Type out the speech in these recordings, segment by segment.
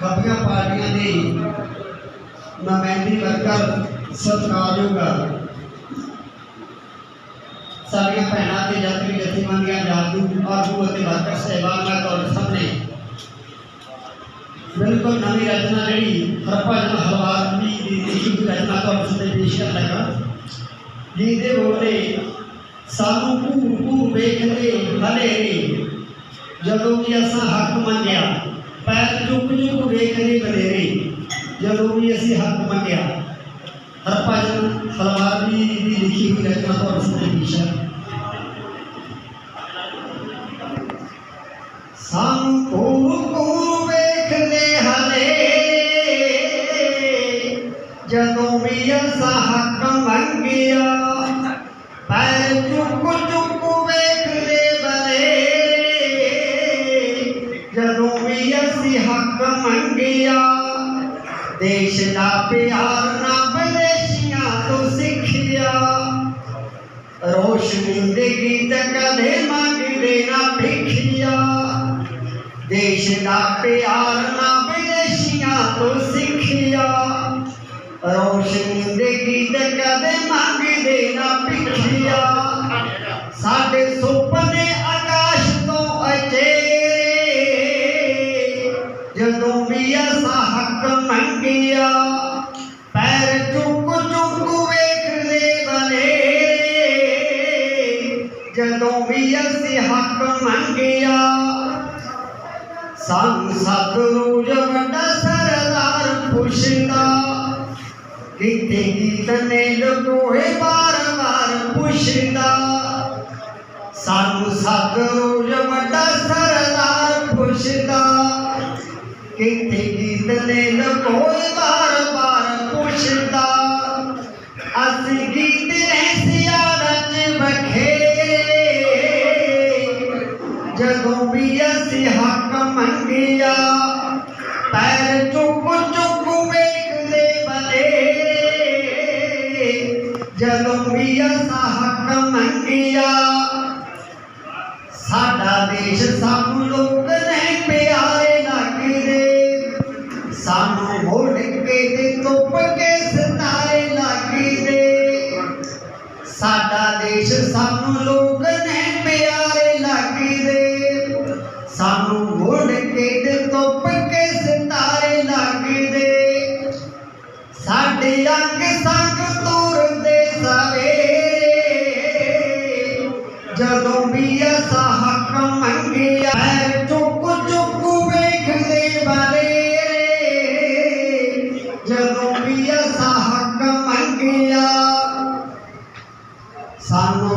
ਖੱਬੀਆਂ ਪਾਰਟੀਆਂ ਦੇ ਨੁਮਾਇੰਦੀ ਵਰਕਰ ਸਤਿਕਾਰਯੋਗ ਸਾਡੀਆਂ ਭੈਣਾਂ ਤੇ ਯਾਤਰੀ ਜਥੇਬੰਦੀਆਂ ਜਾਦੂ ਆਗੂ ਅਤੇ ਵਰਕਰ ਸਹਿਬਾਨ ਮੈਂ ਤੁਹਾਡੇ ਸਾਹਮਣੇ ਬਿਲਕੁਲ ਨਵੀਂ ਰਚਨਾ ਜਿਹੜੀ ਹਰਭਜਨ ਹਲਵਾਰ ਦੀ ਦੀ ਲਿਖੀ ਹੋਈ ਰਚਨਾ ਤੁਹਾਡੇ ਸਾਹਮਣੇ ਪੇਸ਼ ਕਰਨ ਲੱਗਾ ਜਿਹਦੇ ਬੋਲੇ ਸਾਨੂੰ ਘੂਰ ਘੂਰ ਵੇਖਦੇ ਹਨੇਰੇ ਜਦੋਂ ਵੀ ਅਸਾਂ ਹੱਕ ਮੰਗਿਆ पैर चुक चुक वेखनी बनेरी ज़रूरी असी हक मनिया हर भजन सलवार भी लिखी हुई रचना तो उसने पीछा सांको को वेखने हले जदों भी असा हक देश का प्यार ना विदेशियाँ तो सीखिया रोशनी दे गीत कदे मंग देना भिखिया देश का प्यार ना विदेशियाँ तो सीखिया रोशनी दे गीत कदे मंग देना भिखिया साढ़े सुपने आकाश तो अचे जदों भी मंगिया पैर चुक चुक वेख ले बने जदों भी असी हक मंगिया सन सतगुरु जगत सरदार पुछदा किते कीर्तन लकोहे बार बार पुछदा सन सतगुरु बड़ा गीतने कोई बार बार पूछता। अस गीत ऐसे आदत जगो भी असी हक मंगिया। पैर चुप चुप बेखले बले जगो भी असा हक मंगिया। साडा देश सब लोग ਸਾਨੂੰ ਲੋਕ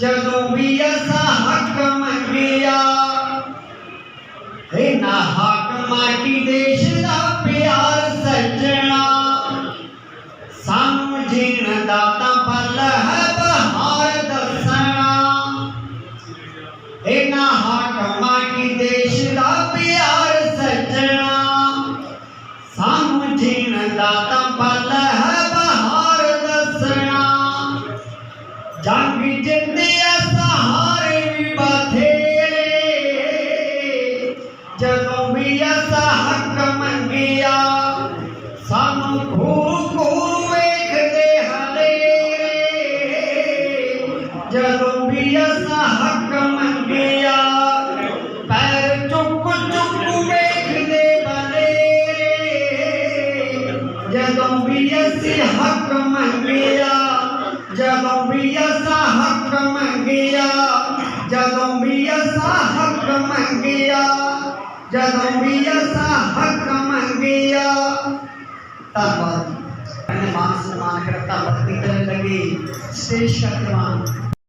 जनूबिया साहक मकिया हे नाहक माकी देश प्यार सजना समझण है बहार दसना हे नाहक देश दा प्यार सजना समझण दा ता पल है बहार दसना जंग जिंद रबिया साहब मंगिया जदों बिया साहब मंगिया जदों बिया साहब मंगिया तब माँ सम्मान करता भक्ति करने लगी। श्रेष्ठ शक्तिमान।